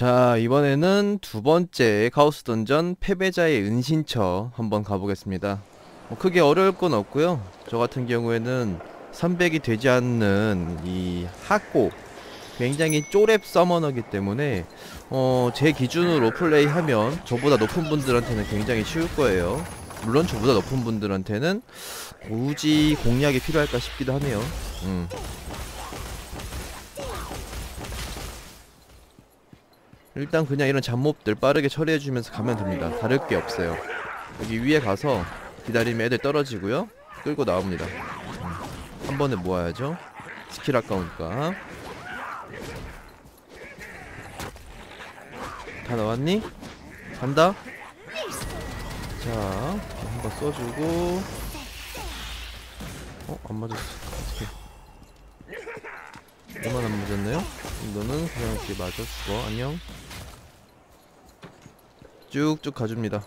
자, 이번에는 두 번째 카오스 던전 패배자의 은신처 한번 가보겠습니다. 뭐 크게 어려울 건 없고요. 저 같은 경우에는 300이 되지 않는 이 하고 굉장히 쪼랩 서머너기 때문에 어, 제 기준으로 플레이하면 저보다 높은 분들한테는 굉장히 쉬울 거예요. 물론 저보다 높은 분들한테는 굳이 공략이 필요할까 싶기도 하네요. 음. 일단 그냥 이런 잡몹들 빠르게 처리해주면서 가면 됩니다. 다를 게 없어요. 여기 위에 가서 기다리면 애들 떨어지고요. 끌고 나옵니다. 음. 한 번에 모아야죠. 스킬 아까우니까. 다 나왔니? 간다? 자, 한번 써주고. 어? 안 맞았어. 어떡해. 얘만 안 맞았네요? 너는 그냥 이렇게 맞아 죽어. 안녕. 쭉쭉 가줍니다.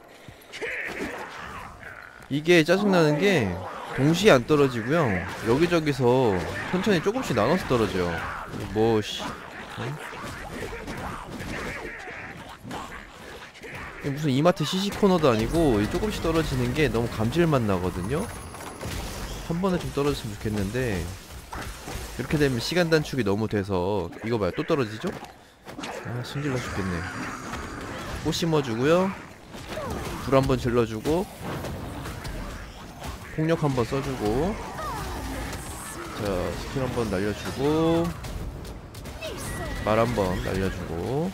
이게 짜증나는 게 동시에 안 떨어지고요. 여기저기서 천천히 조금씩 나눠서 떨어져요. 뭐, 씨. 응? 이게 무슨 이마트 CC 코너도 아니고 이 조금씩 떨어지는 게 너무 감질맛 나거든요. 한 번에 좀 떨어졌으면 좋겠는데 이렇게 되면 시간 단축이 너무 돼서 이거 봐요 또 떨어지죠? 아 승질나 죽겠네 꽃 심어주고요 불 한번 질러주고 폭력 한번 써주고 자 스킬 한번 날려주고 말 한번 날려주고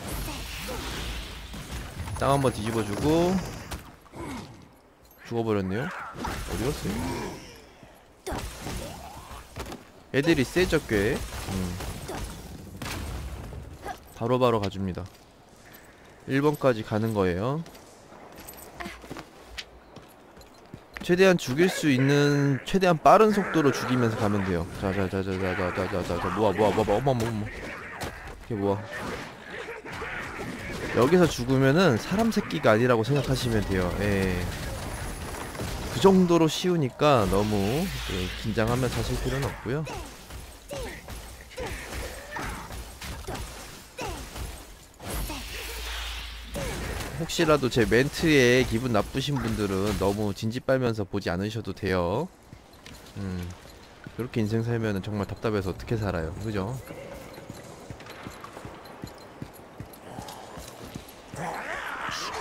땅 한번 뒤집어주고 죽어버렸네요 어디 갔어요? 애들이 세죠 꽤 음. 바로바로 가줍니다 1번까지 가는 거예요 최대한 죽일 수 있는 최대한 빠른 속도로 죽이면서 가면 돼요 자자자자자자자자자 모아 모아 모아 어머 어머 어머 이렇게 모아 여기서 죽으면은 사람 새끼가 아니라고 생각하시면 돼요 예. 그 정도로 쉬우니까 너무 예, 긴장하면서 하실 필요는 없고요. 혹시라도 제 멘트에 기분 나쁘신 분들은 너무 진지 빨면서 보지 않으셔도 돼요. 음, 그렇게 인생 살면은 정말 답답해서 어떻게 살아요, 그죠?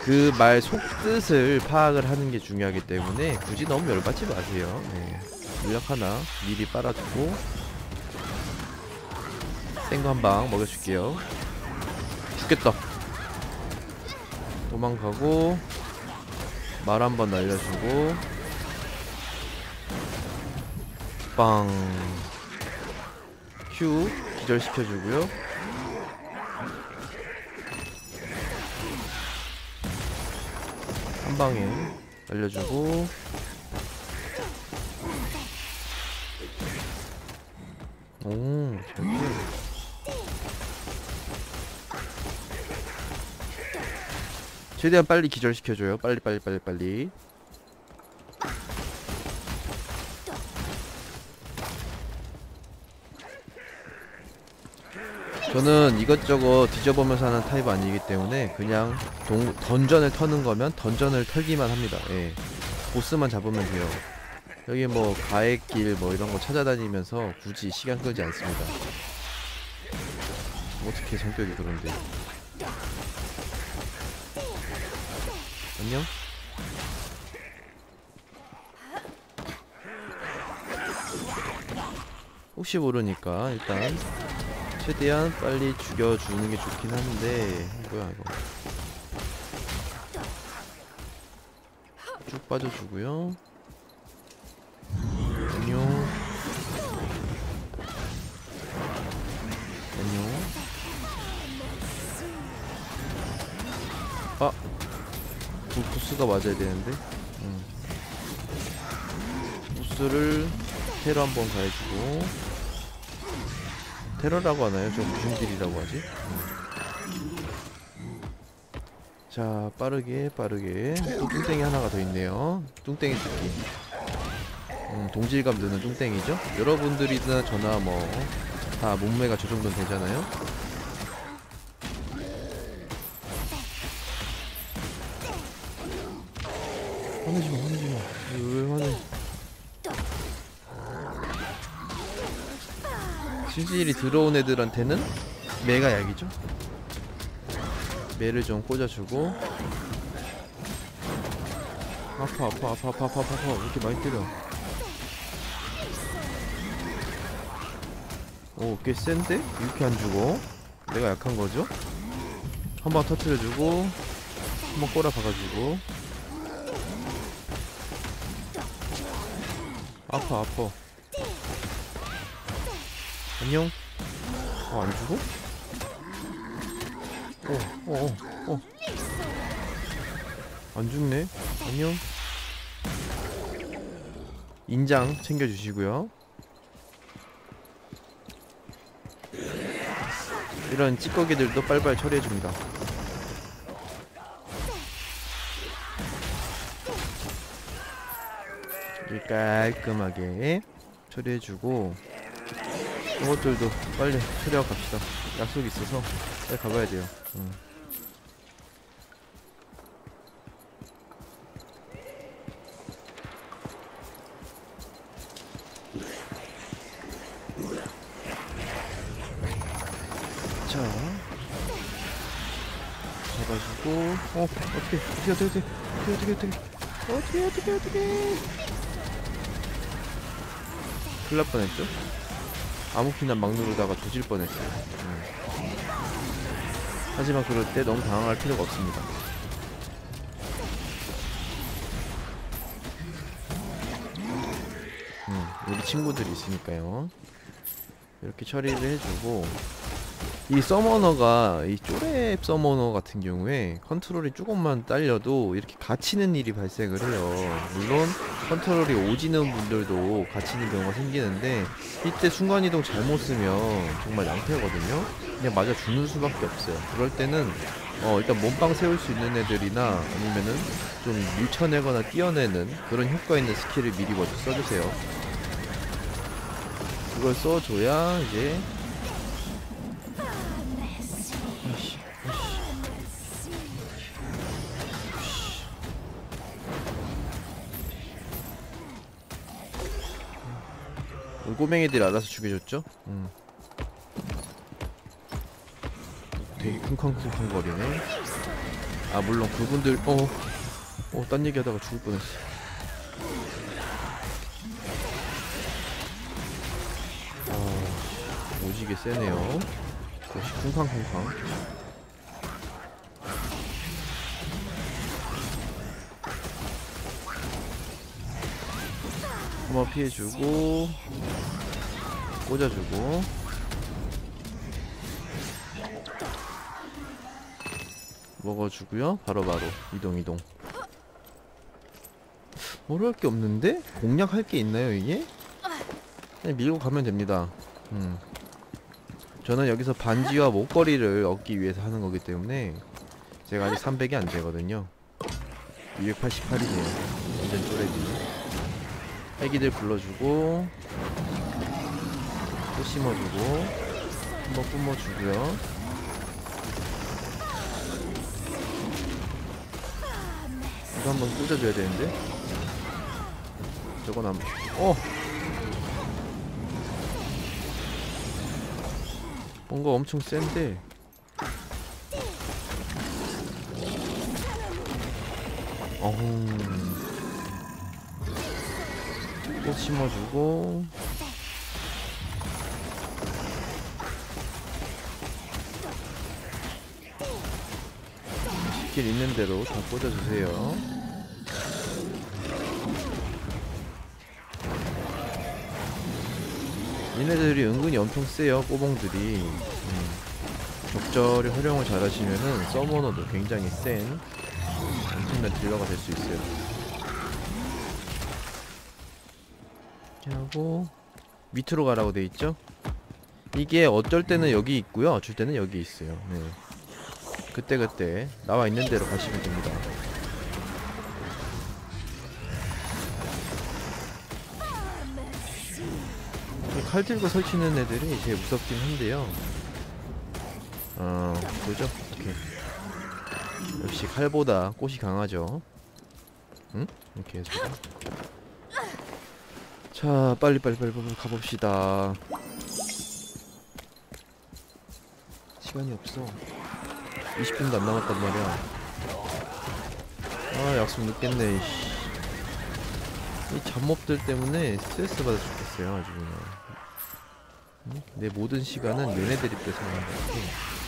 그 말 속뜻을 파악을 하는 게 중요하기 때문에 굳이 너무 열받지 마세요. 네. 물약 하나 미리 빨아두고 센 거 한 방 먹여줄게요. 죽겠다. 도망가고 말 한 번 날려주고 빵 Q 기절시켜주고요. 한 방에 날려주고 오 저기 최대한 빨리 기절시켜줘요 빨리 빨리 빨리 빨리 저는 이것저것 뒤져보면서 하는 타입 아니기 때문에 그냥 동, 던전을 터는 거면 던전을 털기만 합니다. 예. 보스만 잡으면 돼요. 여기 뭐 가해길 뭐 이런 거 찾아다니면서 굳이 시간 끌지 않습니다. 어떻게 성격이 그런데. 안녕? 혹시 모르니까 일단 최대한 빨리 죽여주는 게 좋긴 한데 뭐야 이거. 쭉 빠져주고요. 안녕. 안녕. 아 부, 부스가 맞아야 되는데? 음. 부스를 테러 한번 가해주고. 테러라고 하나요? 저 무슨 길이라고 하지? 자 빠르게 빠르게. 또 뚱땡이 하나가 더 있네요. 뚱땡이 죽기 음, 동질감 드는 뚱땡이죠? 여러분들이나 저나 뭐 다 몸매가 저 정도는 되잖아요 화내지 마, 화내지 마. 왜, 왜 화내? 실질이 들어온 애들한테는 매가 약이죠. 매를 좀 꽂아주고. 아파, 아파, 아파, 아파, 아파, 아파, 아파. 왜 이렇게 많이 때려? 오, 꽤 센데? 이렇게 안 죽어? 내가 약한 거죠? 한방 터트려주고, 한번 꼬라 박아주고. 아파, 아파. 안녕? 어, 안 죽어? 어, 어, 어, 어. 안 죽네. 안녕. 인장 챙겨주시고요. 이런 찌꺼기들도 빨리빨리 처리해줍니다. 깔끔하게 처리해주고 이것들도 빨리 처리하고 갑시다. 약속이 있어서 빨리 가봐야 돼요. 음. 자 잡아주고 어 어떻게 어떻게 어떻게 어떻게 어떻게 어떻게 어떻게 어떻게 어떻게 큰일 날 뻔했죠? 아무 피나 막 누르다가 조질 뻔했어요 음. 하지만 그럴 때 너무 당황할 필요가 없습니다 음, 우리 친구들이 있으니까요 이렇게 처리를 해주고 이 서머너가 이 쪼렙 서머너 같은 경우에 컨트롤이 조금만 딸려도 이렇게 갇히는 일이 발생을 해요 물론 컨트롤이 오지는 분들도 갇히는 경우가 생기는데 이때 순간이동 잘못 쓰면 정말 낭패거든요. 그냥 맞아 죽는 수밖에 없어요. 그럴 때는 어 일단 몸빵 세울 수 있는 애들이나 아니면은 좀 밀쳐내거나 뛰어내는 그런 효과 있는 스킬을 미리 먼저 써주세요. 그걸 써줘야 이제 꼬맹이들이 알아서 죽여줬죠? 음. 되게 쿵쾅쿵쾅 거리네. 아 물론 그분들 어, 어, 딴 얘기하다가 죽을 뻔했어. 어, 오지게 세네요. 역시 쿵쾅쿵쾅. 한번 피해주고 꽂아주고. 먹어주고요. 바로바로. 이동 이동. 뭐랄 게 없는데? 공략할 게 있나요 이게? 그냥 밀고 가면 됩니다. 음. 저는 여기서 반지와 목걸이를 얻기 위해서 하는 거기 때문에 제가 아직 300이 안 되거든요. 288이네요. 완전 쪼레기 애기들 불러주고 또 심어주고 한번 뿜어주고요. 이거 한번 꽂아줘야 되는데? 저건 안.. 어! 뭔가 엄청 센데? 어흥 또 심어주고. 스킬 있는 대로 다 꽂아주세요. 얘네들이 은근히 엄청 세요 꼬봉들이. 음. 적절히 활용을 잘 하시면은 서머너도 굉장히 센 엄청난 딜러가 될 수 있어요 하고. 밑으로 가라고 돼 있죠? 이게 어쩔 때는 여기 있고요. 어쩔 때는 여기 있어요. 네. 그때그때 나와 있는 대로 가시면 됩니다. 이칼 들고 설치는 애들이 제일 무섭긴 한데요. 어 보죠? 이렇게. 역시 칼보다 꽃이 강하죠? 응? 이렇게 해서 자 빨리 빨리 빨리 빨리 가봅시다. 시간이 없어. 20분도 안 남았단 말이야. 아 약속 늦겠네 이씨. 이 잡몹들 때문에 스트레스 받아 죽겠어요 아주 그냥. 응? 내 모든 시간은 얘네들이 뺏어가는 것 같아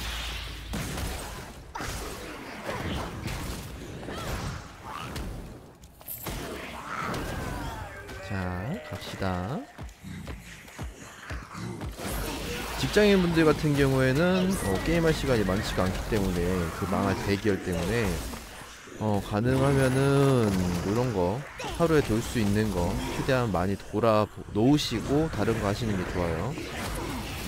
갑시다 직장인 분들 같은 경우에는 어, 게임할 시간이 많지가 않기 때문에 그 망할 대기열 때문에 어, 가능하면은 이런 거 하루에 돌 수 있는 거 최대한 많이 돌아 놓으시고 다른 거 하시는 게 좋아요.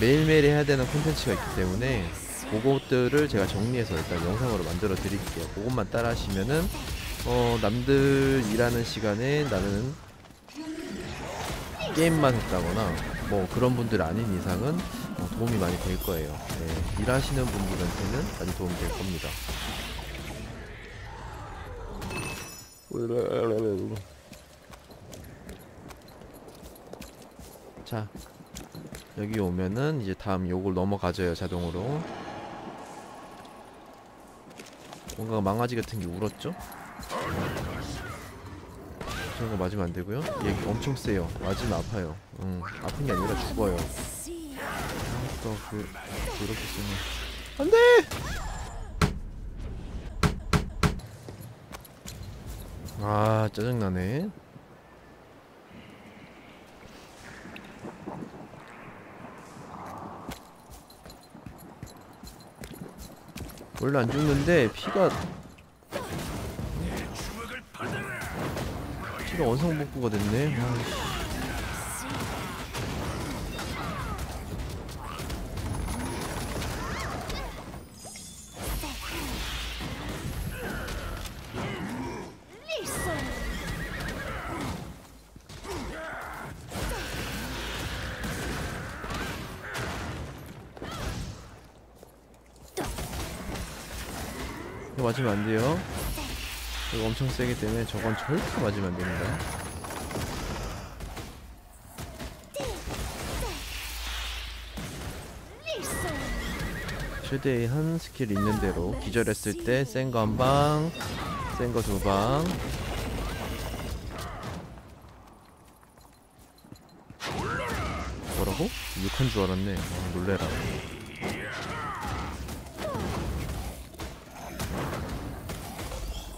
매일매일 해야 되는 콘텐츠가 있기 때문에 그것들을 제가 정리해서 일단 영상으로 만들어 드릴게요. 그것만 따라 하시면은 어, 남들 일하는 시간에 나는 게임만 했다거나 뭐 그런 분들 아닌 이상은 어, 도움이 많이 될 거예요. 네, 일하시는 분들한테는 많이 도움이 될 겁니다. 자 여기 오면은 이제 다음 요걸 넘어가져요 자동으로 뭔가 망아지 같은 게 울었죠? 저런 거 맞으면 안 되고요. 얘 엄청 세요. 맞으면 아파요. 응 아픈 게 아니라 죽어요. 또 그 그렇게 쓰면. 안 돼! 아 짜증나네. 원래 안 죽는데 피가 피가 원성 복구가 됐네 아이씨. 이거 맞으면 안 돼요. 이거 엄청 세기 때문에 저건 절대 맞으면 안 됩니다. 최대한 스킬 있는 대로 기절했을 때 센 거 한 방, 센 거 두 방. 뭐라고? 6한 줄 알았네. 아, 놀래라.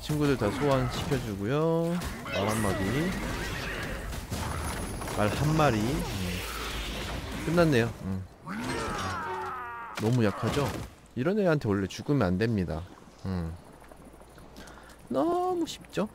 친구들 다 소환시켜주고요 말 한마디 말 한마리 음. 끝났네요 음. 너무 약하죠? 이런 애한테 원래 죽으면 안됩니다 음. 너무 쉽죠?